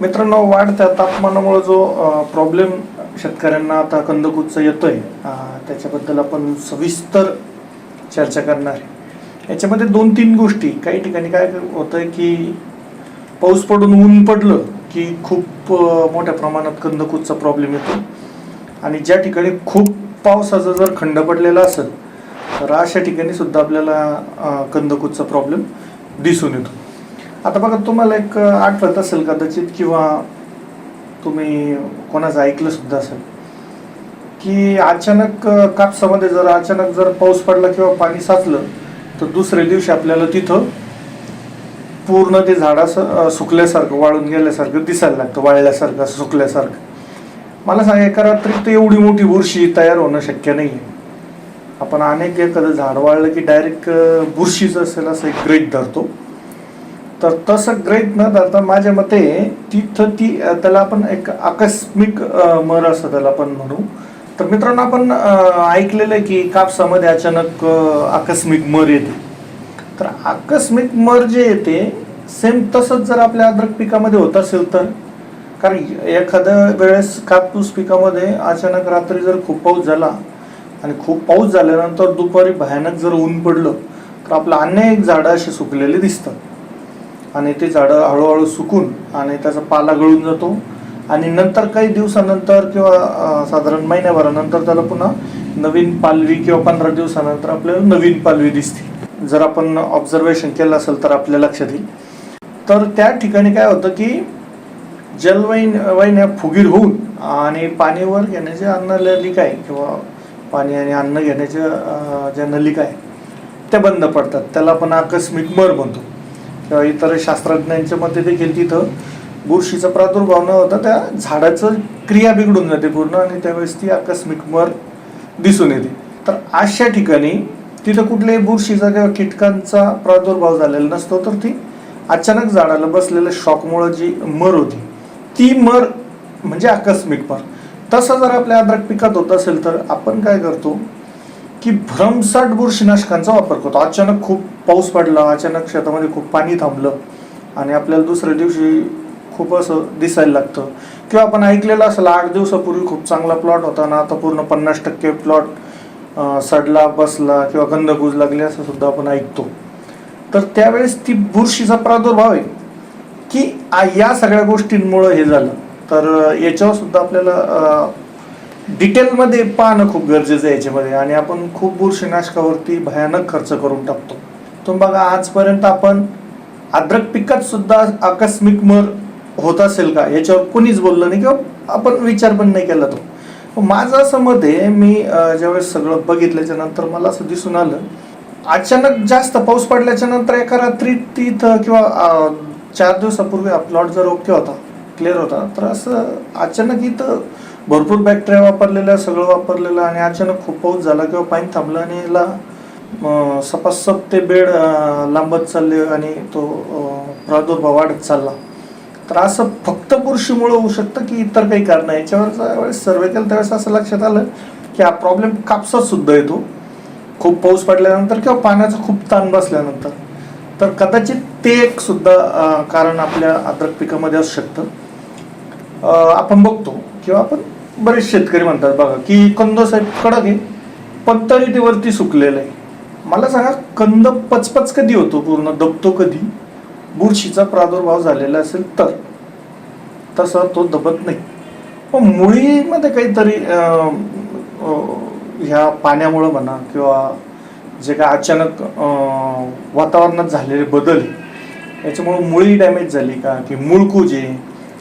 मित्रांनो वाढत्या तापमानामुळे जो प्रॉब्लेम शेतकऱ्यांना आता कंदकुचं येतोय त्याच्याबद्दल आपण सविस्तर चर्चा करणार आहे. याच्यामध्ये दोन तीन गोष्टी. काही ठिकाणी काय होतंय की पाऊस पडून ऊन पडलं की खूप मोठ्या प्रमाणात कंदकुचा प्रॉब्लेम येतो. आणि ज्या ठिकाणी खूप पावसाचा जर खंड पडलेला असेल तर अशा ठिकाणी सुद्धा आपल्याला अं, प्रॉब्लेम दिसून येतो. आता बघा तुम्हाला एक आठवत असेल कदाचित किंवा तुम्ही कोणाचं ऐकलं सुद्धा असेल की अचानक कापसामध्ये जर अचानक जर पाऊस पडला किंवा पाणी साचलं तर दुसऱ्या दिवशी आपल्याला तिथं पूर्ण ते झाड असं सुकल्यासारखं वाळून गेल्यासारखं दिसायला लागतं वाळल्यासारखं असं सुकल्यासारखं. मला सांगा एका रात्रीत एवढी मोठी बुरशी तयार होणं शक्य नाही आहे आपण अनेक एखादं झाड वाळलं की डायरेक्ट बुरशीचं असेल असं एक ग्रेट धरतो. तर तसं ग्रहित न धरता माझ्या मते तिथं ती त्याला आपण एक आकस्मिक मर असं त्याला आपण म्हणू. तर मित्रांनो आपण ऐकलेलं आहे की कापसामध्ये अचानक आकस्मिक मर येते. तर आकस्मिक मर जे येते सेम तसंच जर आपल्या अद्रक पिकामध्ये होत असेल तर. कारण एखाद्या वेळेस कापूस पिकामध्ये अचानक रात्री जर खूप पाऊस झाला आणि खूप पाऊस झाल्यानंतर दुपारी भयानक जर ऊन पडलं तर आपलं अनेक झाडं अशी सुकलेली दिसतात. आणि ते झाडं हळूहळू सुकून आणि त्याचा पाला गळून जातो. आणि नंतर काही दिवसानंतर किंवा साधारण महिन्याभरानंतर त्याला पुन्हा नवीन पालवी किंवा पंधरा दिवसानंतर आपल्याला नवीन पालवी दिसते. जर आपण ऑब्झर्वेशन केलं असेल तर आपल्या लक्षात येईल. तर त्या ठिकाणी काय होतं की जलवाहिन वाहिन्या फुगीर होऊन आणि पाणीवर घेण्याच्या अन्न नलिका आहे किंवा पाणी आणि अन्न घेण्याच्या ज्या नलिका आहे त्या बंद पडतात. त्याला आपण आकस्मिक मर म्हणतो. किंवा इतर शास्त्रज्ञांच्या मते देखील तिथं बुरशीचा प्रादुर्भाव न होता त्या झाडाचं क्रिया बिघडून जाते पूर्ण आणि त्यावेळेस ती आकस्मिक मर दिसून येते. तर अशा ठिकाणी तिथं कुठल्याही बुरशीचा किंवा कीटकांचा प्रादुर्भाव झालेला नसतो तर ती अचानक झाडाला बसलेल्या शॉकमुळं जी मर होती ती मर म्हणजे आकस्मिक मर. तसं जर आपल्या अद्रक पिकात होत असेल तर आपण काय करतो? की भ्रमसाट बुरशीनाशकांचा वापर करतो. अचानक खूप पाऊस पडला अचानक शेतामध्ये खूप पाणी थांबलं आणि आपल्याला दुसऱ्या दिवशी खूप असं दिसायला लागतं. किंवा आपण ऐकलेलं असेल आठ दिवसापूर्वी खूप चांगला प्लॉट होता ना आता पूर्ण पन्नास टक्के प्लॉट सडला बसला किंवा गंध लागली असं सुद्धा आपण ऐकतो. तर त्यावेळेस ती बुरशीचा प्रादुर्भाव आहे की या सगळ्या गोष्टींमुळं हे झालं. तर याच्यावर सुद्धा आपल्याला डिटेलमध्ये पाहणं खूप गरजेचं आहे याच्यामध्ये. आणि आपण खूप बुरशीनाशकावरती भयानक खर्च करून टाकतो. तुम्ही बघा आजपर्यंत आपण अद्रक पिकात सुद्धा आकस्मिक मर होत असेल का? याच्यावर कोणीच बोललं नाही किंवा आपण विचार पण नाही केला तो. माझं असं मत आहे मी ज्यावेळेस सगळं बघितल्याच्या नंतर मला असं दिसून आलं अचानक जास्त पाऊस पडल्याच्या नंतर एका रात्री तिथं किंवा चार दिवसापूर्वी प्लॉट जर ओके होता क्लिअर होता तर असं अचानक इथं भरपूर बॅक्टेरिया वापरलेल्या सगळं वापरलेलं आणि अचानक खूप पाऊस झाला किंवा पाणी थांबलं आणि याला सपासप ते बेड लांबत चालले आणि तो प्रादुर्भाव वाढत चालला. तर असं फक्त बुरशीमुळं होऊ शकतं की इतर काही कारण? आहे याच्यावर ज्यावेळेस सर्वे केलं त्यावेळेस असं लक्षात आलं की हा प्रॉब्लेम कापसात सुद्धा येतो. खूप पाऊस पडल्यानंतर किंवा पाण्याचा खूप ताण बसल्यानंतर. तर कदाचित ते एक सुद्धा कारण आपल्या अद्रक पिकामध्ये असू शकतं. आपण बघतो किंवा आपण बरेच शेतकरी म्हणतात बघा की कंद साहेब कडक आहे पण तरी ते वरती सुकलेलं आहे. मला सांगा कंद पचपच कधी होतो पूर्ण? दबतो कधी? बुरशीचा प्रादुर्भाव झालेला असेल तर? तसा तो दबत नाही. पण मुळीमध्ये काहीतरी ह्या पाण्यामुळं म्हणा किंवा जे काय अचानक वातावरणात झालेले बदल याच्यामुळं मुळी डॅमेज झाली का? की मूळकूज आहे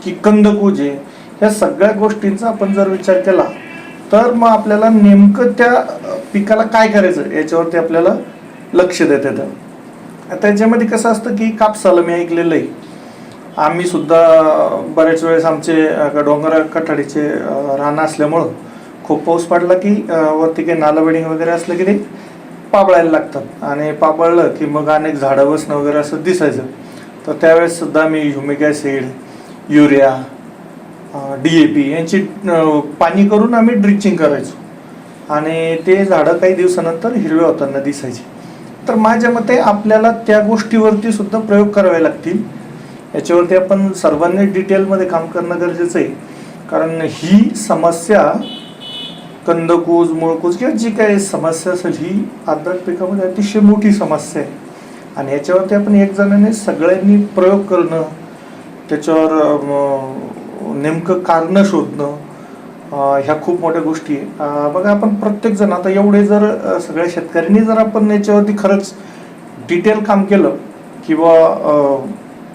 की कंदकूज आहे? या सगळ्या गोष्टींचा आपण जर विचार केला तर मग आपल्याला नेमकं त्या पिकाला काय करायचं? याच्यावरती आपल्याला लक्ष देता येतं. त्याच्यामध्ये कसं असतं की कापसाला मी ऐकलेलं आहे. आम्ही सुद्धा बऱ्याच वेळेस आमचे डोंगर कठाडीचे रानं असल्यामुळं खूप पाऊस पडला की वरती काही नाला वगैरे असलं की ते पाबळायला लागतात. आणि पाबळलं की मग अनेक झाडं बसणं वगैरे असं दिसायचं. तर त्यावेळेस सुद्धा मी humic acid urea D A P यांची पाणी करून आम्ही ड्रिचिंग करायचो. आणि ते झाडं काही दिवसानंतर हिरव्या होताना दिसायची. तर माझ्या मते आपल्याला त्या गोष्टीवरती सुद्धा प्रयोग करावे लागतील. याच्यावरती आपण सर्वांनी डिटेलमध्ये काम करणं गरजेचं आहे. कारण ही समस्या कंदकूज मुळकूज किंवा जी काही समस्या असेल ही आद्रक पिकामध्ये अतिशय मोठी समस्या आहे. आणि याच्यावरती आपण एक जणाने सगळ्यांनी प्रयोग करणं त्याच्यावर नेमकं कारणं शोधणं ह्या खूप मोठ्या गोष्टी आहे बघा आपण प्रत्येकजण आता एवढे जर सगळ्या शेतकऱ्यांनी जर आपण याच्यावरती खरंच डिटेल काम केलं किंवा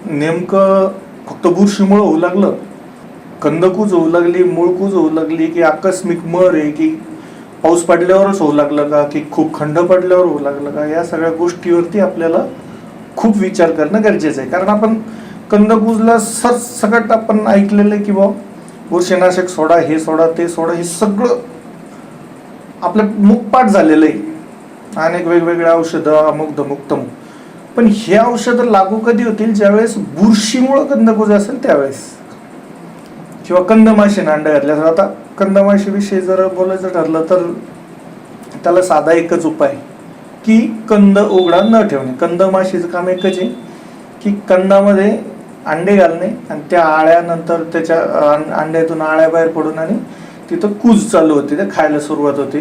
नेमकं फक्त बुरशीमुळं होऊ लागलं कंदकूज होऊ लागली मुळकूज होऊ लागली की आकस्मिक मर आहे की पाऊस पडल्यावरच होऊ लागलं का की खूप खंड पडल्यावर होऊ लागलं का या सगळ्या गोष्टीवरती आपल्याला खूप विचार करणं गरजेचं आहे. कारण आपण कंदकुजला सर सकट आपण ऐकलेलं आहे की बा बुरशीनाशक सोडा हे सोडा ते सोडा हे सगळं आपलं मुखपाठ झालेलं आहे. अनेक वेगवेगळे औषधं अमुक धमुक तमुक. पण हे औषधं लागू कधी होतील? ज्यावेळेस बुरशीमुळं कंदकुज असेल त्यावेळेस. किंवा कंदमाशीनं अंडे घातल्या तर आता कंदमाशीविषयी जर बोलायचं ठरलं तर त्याला साधा एकच उपाय की कंद उघडा न ठेवणे. कंदमाशीचं काम एकच आहे की कंदामध्ये अंडे घालणे आणि त्या आळ्यानंतर त्याच्या अंड्यातून आळ्या बाहेर पडून आणि तिथं कूज चालू होती ते खायला सुरुवात होते.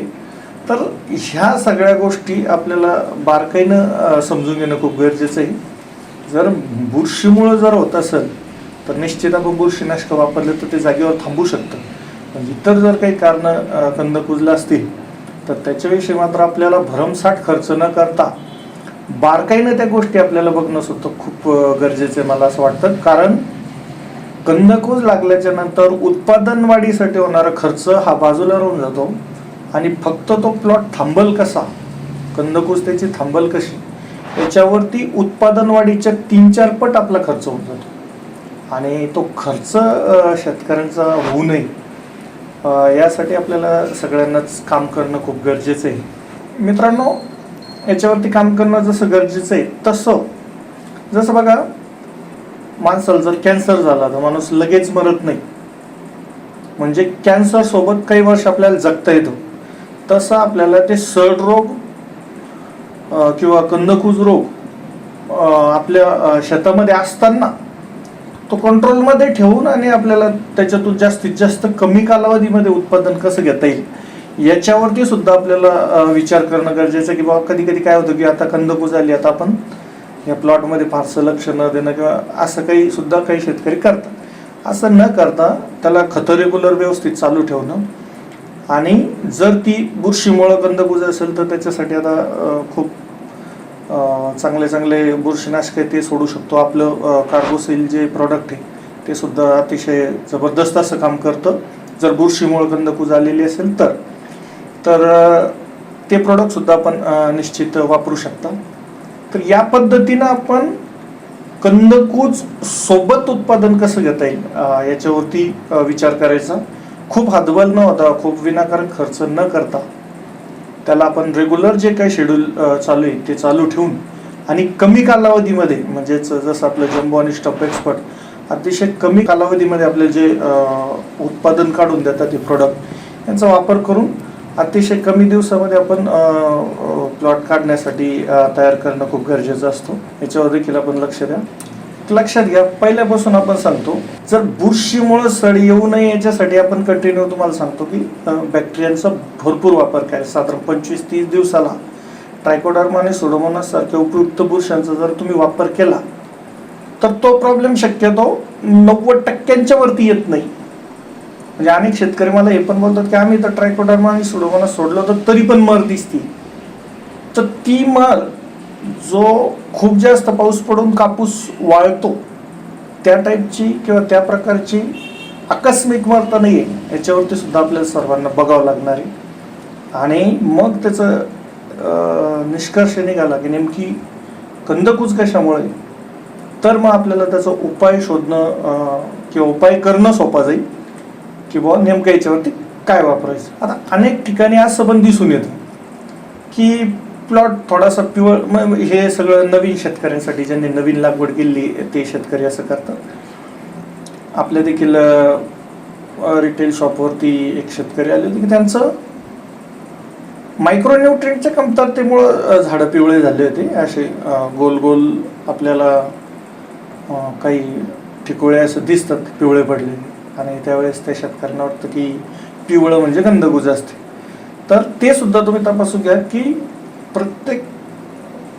तर ह्या सगळ्या गोष्टी आपल्याला बारकाईनं समजून घेणं खूप गरजेचं आहे. जर बुरशीमुळं जर होत असेल तर निश्चित आपण बुरशीनाशक वापरले तर ते जागेवर थांबू शकतं. पण इतर जर काही कारणं कंद कुजलं असतील तर त्याच्याविषयी मात्र आपल्याला भरमसाठ खर्च न करता बारकाईनं त्या गोष्टी आपल्याला बघणं सुद्धा खूप गरजेचं आहे मला असं वाटतं. कारण कंदकूज लागल्याच्या नंतर उत्पादन वाढीसाठी होणारा खर्च हा बाजूला राहून जातो आणि फक्त तो प्लॉट थांबल कसा? कंदकूज त्याची थांबल कशी? याच्यावरती उत्पादन वाढीच्या तीन चार पट आपला खर्च होऊन जातो. आणि तो खर्च शेतकऱ्यांचा होऊ नये यासाठी आपल्याला सगळ्यांनाच काम करणं खूप गरजेचं आहे. मित्रांनो याच्यावरती काम करणं जसं गरजेचं आहे तसं. जसं बघा माणसाला जर कॅन्सर झाला तर माणूस लगेच मरत नाही. म्हणजे कॅन्सर सोबत काही वर्ष आपल्याला जगता येतो. तसं आपल्याला ते सड रोग किंवा कंदकूज रोग अं, आपल्या शेतामध्ये असताना तो कंट्रोलमध्ये ठेवून आणि आपल्याला त्याच्यातून जास्तीत जास्त कमी कालावधीमध्ये उत्पादन कसं घेता येईल? याच्यावरती सुद्धा आपल्याला विचार करणं गरजेचं आहे की बाबा कधी कधी काय होतं की आता कंदकूज आली आता आपण या प्लॉटमध्ये फारसं लक्ष न देणं किंवा असं काही सुद्धा काही शेतकरी करतात. असं न करता त्याला खतं रेग्युलर व्यवस्थित चालू ठेवणं आणि जर ती बुरशीमुळं कंदकूज असेल तर त्याच्यासाठी आता खूप चांगले चांगले बुरशीनाशक आहे ते सोडू शकतो. आपलं कार्बोसेल जे प्रॉडक्ट आहे ते सुद्धा अतिशय जबरदस्त असं काम करतं. जर बुरशीमुळं कंदकूज आलेली असेल तर. तर ते प्रोडक्ट सुद्धा आपण निश्चित वापरू शकता. तर या पद्धतीनं आपण कंदकूज सोबत उत्पादन कसं घेता येईल याच्यावरती विचार करायचा. खूप हातबल न होता खूप विनाकारण खर्च न करता त्याला आपण रेग्युलर जे काही शेड्यूल चालू आहे ते चालू ठेवून आणि कमी कालावधीमध्ये म्हणजेच जसं आपलं जम्बो आणि स्टॉप एक्सपर्ट अतिशय कमी कालावधीमध्ये आपले जे उत्पादन काढून देतात ते प्रोडक्ट यांचा वापर करून अतिशय कमी दिवसामध्ये आपण प्लॉट काढण्यासाठी तयार करणं खूप गरजेचं असतं. याच्यावर देखील आपण लक्ष द्या. लक्षात घ्या पहिल्यापासून आपण सांगतो जर बुरशीमुळे सड येऊ नये याच्यासाठी आपण कंटिन्यू तुम्हाला सांगतो की बॅक्टेरियांचा भरपूर वापर काय? साधारण पंचवीस तीस दिवसाला ट्रायकोडर्मा आणि सोडोमोनास सारख्या उपयुक्त बुरशांचा जर तुम्ही वापर केला तर तो प्रॉब्लेम शक्यतो नव्वद टक्क्यांच्या वरती येत नाही. म्हणजे अनेक शेतकरी मला हे पण बोलतात की आम्ही तर ट्रायकोडर्मा आणि सोडोमोनास सोडलं तर तरी पण मर दिसती. तर ती मर जो खूप जास्त पाऊस पडून कापूस वाळतो त्या टाईपची किंवा त्या प्रकारची आकस्मिक मर तर नाही आहे याच्यावरती सुद्धा आपल्याला सर्वांना बघावं लागणार आहे. आणि मग त्याचं निष्कर्ष निघाला की नेमकी कंदकूच कशामुळे? तर मग आपल्याला त्याचा उपाय शोधणं किंवा उपाय करणं सोपा जाईल. की बुवा नेमकं याच्यावरती काय वापरायचं? आता अनेक ठिकाणी असं पण दिसून येतं की प्लॉट थोडासा प्युअर हे सगळं नवीन शेतकऱ्यांसाठी ज्यांनी नवीन लागवड केली ते शेतकरी असं करतात. आपल्या देखील रिटेल शॉपवरती एक शेतकरी आले होते की त्यांचं मायक्रोन्युट्रियनच्या कमतरतेमुळं झाडं पिवळे झाले होते. असे गोल गोल आपल्याला काही ठिकोळे असं दिसतात पिवळे पडलेले. आणि त्यावेळेस त्या शेतकऱ्यांना वाटतं की पिवळं म्हणजे गंधगुज असते. तर ते सुद्धा तुम्ही तपासून घ्या की प्रत्येक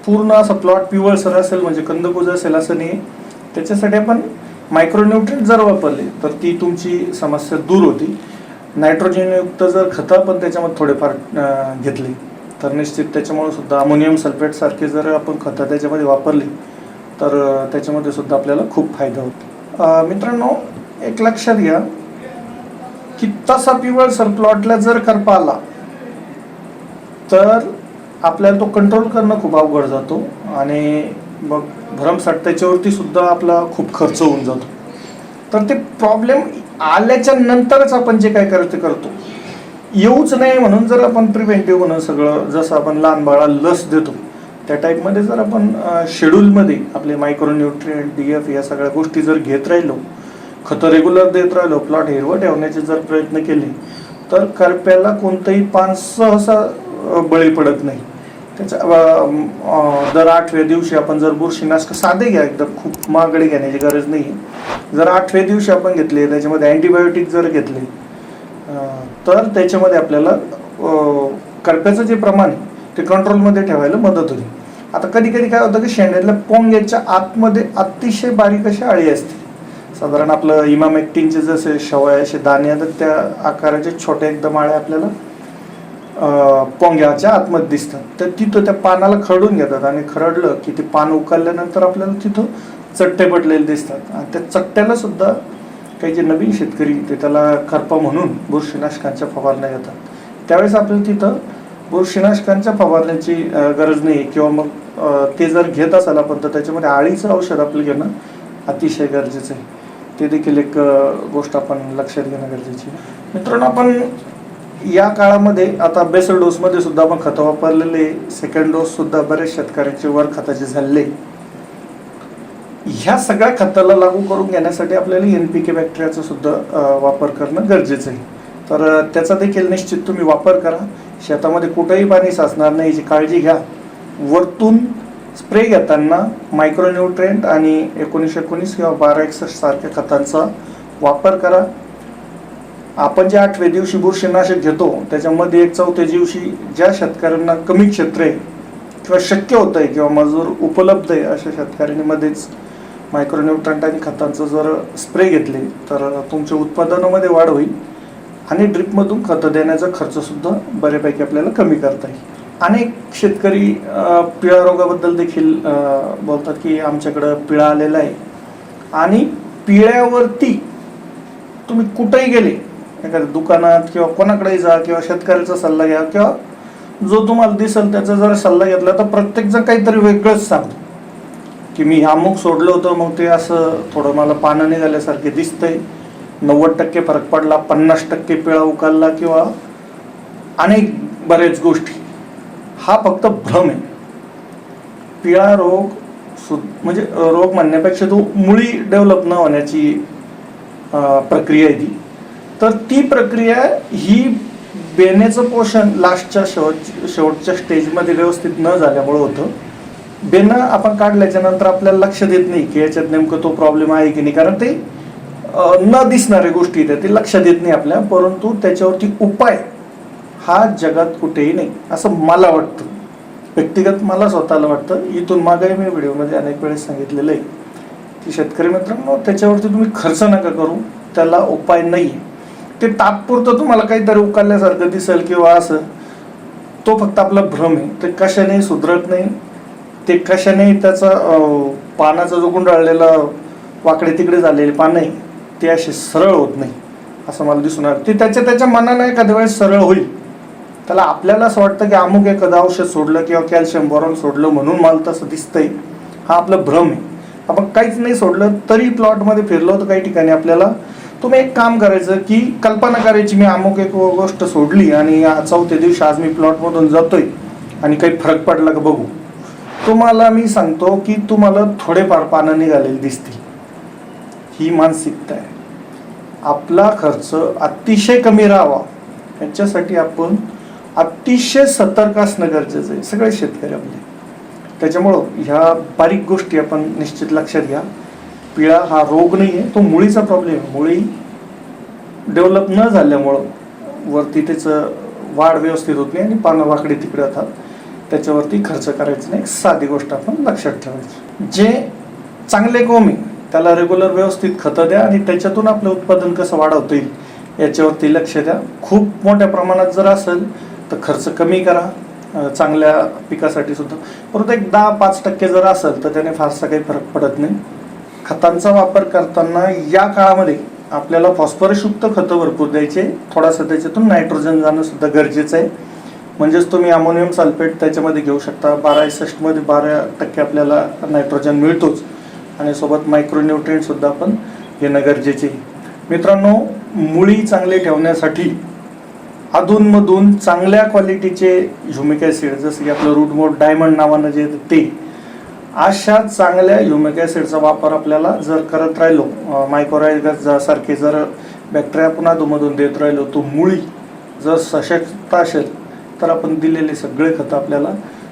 पूर्ण असा प्लॉट पिवळसर असेल म्हणजे कंदकुज असेल असं नाही. त्याच्यासाठी आपण मायक्रोन्युट्रिएंट जर वापरले तर ती तुमची समस्या दूर होती. नायट्रोजनयुक्त जर खतं आपण त्याच्यामध्ये थोडेफार घेतली तर निश्चित त्याच्यामुळे सुद्धा अमोनियम सल्फेट सारखे जर आपण खतं त्याच्यामध्ये वापरली तर त्याच्यामध्ये सुद्धा आपल्याला खूप फायदा होतो. मित्रांनो एक लक्षात घ्या की तसा पिवळसर प्लॉटला जर करपा आला तर आपल्याला तो कंट्रोल करणं खूप अवघड जातो आणि मग भरमसाठ त्याच्यावरती सुद्धा आपला खूप खर्च होऊन जातो. तर ते प्रॉब्लेम आल्याच्या नंतरच आपण जे काय करायचं ते करतो. येऊच नाही म्हणून जर आपण प्रिव्हेंटिव्ह म्हणून सगळं जसं आपण लहान बाळाला लस देतो त्या टाईपमध्ये जर आपण शेड्यूलमध्ये आपले मायक्रोन्युट्रिएंट डी एफ या सगळ्या गोष्टी जर घेत राहिलो खतं रेग्युलर देत राहिलो प्लॉट हिरवं ठेवण्याचे जर प्रयत्न केले तर करप्याला कोणतंही पान सहसा बळी पडत नाही. त्याच्या दर आठव्या दिवशी आपण जर बुरशीनाशक साधे घ्या एकदम खूप महागडे घेण्याची गरज नाही. जर आठव्या दिवशी आपण घेतले त्याच्यामध्ये अँटीबायोटिक जर घेतले तर त्याच्यामध्ये आपल्याला करप्याचं जे प्रमाण आहे ते कंट्रोलमध्ये ठेवायला मदत होईल. आता कधी कधी काय होतं की शेंड्यातल्या पोंग्याच्या आतमध्ये अतिशय बारीक अशी आळी असते. साधारण आपलं इमाम इमामेक्टिनचे जसे शवय असे दाणे येतात त्या आकाराचे छोटे एकदम आळे आपल्याला पोंग्याच्या आतमध्ये दिसतात. तर तिथं त्या पानाला खरडून घेतात आणि खरडलं की ते पान उकळल्यानंतर आपल्याला तिथं चट्टे पडलेले दिसतात. आणि त्या चट्ट्याला सुद्धा काही जे नवीन शेतकरी ते त्याला करपा म्हणून बुरशीनाशकांच्या फवारण्या येतात त्यावेळेस आपल्याला तिथं बुरशीनाशकांच्या फवारण्याची गरज नाही. किंवा मग ते जर घेत असाल आपण तर त्याच्यामध्ये आळीचं औषध आपलं घेणं अतिशय गरजेचं आहे. ते देखील एक गोष्ट आपण लक्षात घेणं गरजेची मित्रांनो आपण या काळामध्ये आता बेसल डोसमध्ये सुद्धा आपण खतं वापरलेले सेकंड डोस सुद्धा बरेच शेतकऱ्यांचे वर खताचे झाले ह्या सगळ्या खताला लागू करून घेण्यासाठी आपल्याला एन पी के बॅक्टेरियाचा सुद्धा वापर करणं गरजेचं आहे. तर त्याचा देखील निश्चित तुम्ही वापर करा. शेतामध्ये कुठंही पाणी साचणार नाही याची काळजी घ्या. वरतून स्प्रे घेताना मायक्रोन्यूट्रेंट आणि एकोणीसशे एकोणीस किंवा बारा एकसष्ट सारख्या खतांचा वापर करा. आपण जे आठव्या दिवशी बुरशीनाशक घेतो त्याच्यामध्ये एक चौथ्या दिवशी ज्या शेतकऱ्यांना कमी क्षेत्र आहे किंवा शक्य होत आहे किंवा मजूर उपलब्ध आहे अशा शेतकऱ्यांमध्येच मायक्रोन्यूट्रंट आणि खतांचं जर स्प्रे घेतले तर तुमच्या उत्पादनामध्ये वाढ होईल आणि ड्रिपमधून खतं देण्याचा खर्चसुद्धा बऱ्यापैकी आपल्याला कमी करता येईल. अनेक शेतकरी पिळा रोगाबद्दल देखील बोलतात की आमच्याकडं पिळा आलेला आहे. आणि पिळ्यावरती तुम्ही कुठेही गेले एखाद्या दुकानात किंवा कोणाकडेही जा किंवा शेतकऱ्याचा सल्ला घ्या किंवा जो तुम्हाला दिसेल त्याचा जर सल्ला घेतला तर प्रत्येकजण काहीतरी वेगळंच सांगतो. की मी अमुक सोडलं होतं मग ते असं थोडं मला पानं निघाल्यासारखे दिसतंय. नव्वद टक्के फरक पडला पन्नास टक्के पिळा उकालला किंवा अनेक बरेच गोष्टी. हा फक्त भ्रम आहे. पिळा रोग सु म्हणजे रोग म्हणण्यापेक्षा तो मुळी डेव्हलप न होण्याची प्रक्रिया आहे ती. तर ती प्रक्रिया ही बेण्याचं पोषण लास्टच्या शेवट शेवटच्या स्टेजमध्ये व्यवस्थित न झाल्यामुळं होतं. बेनं आपण काढल्याच्या नंतर आपल्याला लक्ष देत नाही की याच्यात नेमकं तो प्रॉब्लेम आहे की नाही. कारण ते न दिसणाऱ्या गोष्टी ते लक्षात येत नाही आपल्या. परंतु त्याच्यावरती उपाय हा जगात कुठेही नाही असं मला वाटतं. व्यक्तिगत मला स्वतःला वाटतं. इथून मागेही मी व्हिडिओमध्ये अनेक वेळेस सांगितलेलं आहे की शेतकरी मित्रांनो त्याच्यावरती तुम्ही खर्च नका करू त्याला उपाय नाही. ते तात्पुरतं तुम्हाला काहीतरी उकालल्यासारखं दिसेल किंवा असं. तो फक्त आपला भ्रम आहे. ते कशाने सुधरत नाही. ते कशाने त्याचा पानाचा जो गुंडाळलेला वाकडे तिकडे झालेले पान आहे ते असे सरळ होत नाही असं मला दिसून आलं. ते त्याच्या त्याच्या मनानं एखाद्या वेळेस सरळ होईल. त्याला आपल्याला असं वाटतं की अमुक एखादं औषध सोडलं किंवा कॅल्शियम बोरॉन सोडलं म्हणून मला तसं दिसतंय. हा आपला भ्रम आहे. आपण काहीच नाही सोडलं तरी प्लॉटमध्ये फिरलो तर काही ठिकाणी आपल्याला. तुम्ही एक काम करायचं की कल्पना करायची मी अमुक एक गोष्ट सोडली आणि चौथ्या दिवशी आज मी प्लॉटमधून जातोय आणि काही फरक पडला का बघू. तुम्हाला मी सांगतो की तुम्हाला थोडेफार पानं निघालेली दिसतील. ही मानसिकता आहे. आपला खर्च अतिशय कमी राहावा. याच्यासाठी आपण अतिशय सतर्क असणं गरजेचं आहे सगळे शेतकरी आपले त्याच्यामुळं ह्या बारीक गोष्टी आपण निश्चित लक्षात घ्या. पिळा हा रोग नाही आहे तो मुळीचा प्रॉब्लेम आहे. मुळी डेव्हलप न झाल्यामुळं वरती त्याचं वाढ व्यवस्थित होत नाही आणि पानं वाकडी तिकडे होतात त्याच्यावरती खर्च करायचं नाही. साधी गोष्ट आपण लक्षात ठेवायची. जे चांगले कोंब आहे त्याला रेग्युलर व्यवस्थित खतं द्या आणि त्याच्यातून आपलं उत्पादन कसं वाढवता येईल याच्यावरती लक्ष द्या. खूप मोठ्या प्रमाणात जर असेल तर खर्च कमी करा चांगल्या पिकासाठी सुद्धा. परंतु एक दहा पाच टक्के जर असेल तर त्याने फारसा काही फरक पडत नाही. खतांचा वापर करताना या काळामध्ये आपल्याला फॉस्फरसयुक्त खतं भरपूर द्यायचे. थोडासा त्याच्यातून नायट्रोजन जाणं सुद्धा गरजेचं आहे. म्हणजेच तुम्ही अमोनियम सल्फेट त्याच्यामध्ये घेऊ शकता. बारा एकसष्टमध्ये बारा टक्के आपल्याला नायट्रोजन मिळतोच. आणि सोबत मायक्रोन्युट्रिएंटसुद्धा आपण घेणं गरजेचे आहे. मित्रांनो मुळी चांगली ठेवण्यासाठी अधूनमधून चांगल्या क्वालिटीचे ह्युमिक ॲसिड जसं की आपलं रूटमोट डायमंड नावानं जे ते अशा चांगल्या ह्युमिक ॲसिडचा वापर आपल्याला जर करत राहिलो मायक्रोरायगस सारखे जर बॅक्टेरिया पुन्हा अधूनमधून देत राहिलो तो मुळी जर सशक्त असेल तर आपण दिलेले सगळे खतं आपल्याला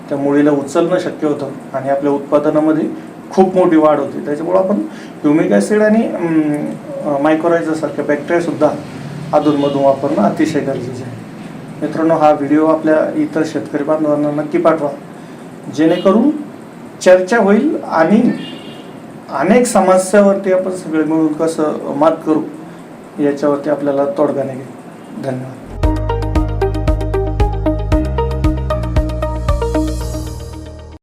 त्या मुळीला उचलणं शक्य होतं आणि आपल्या उत्पादनामध्ये खूप मोठी वाढ होते. त्याच्यामुळं आपण ह्युमिक ॲसिड आणि मायक्रोरायझर सारख्या बॅक्टेरियासुद्धा अधूनमधून वापरणं अतिशय गरजेचं आहे. मित्रांनो हा व्हिडिओ आपल्या इतर शेतकरी बांधवांना नक्की पाठवा. जेणेकरून चर्चा होईल आणि अनेक समस्यावरती आपण सगळे मिळून कसं मात करू याच्यावरती आपल्याला तोडगा निघेल. धन्यवाद.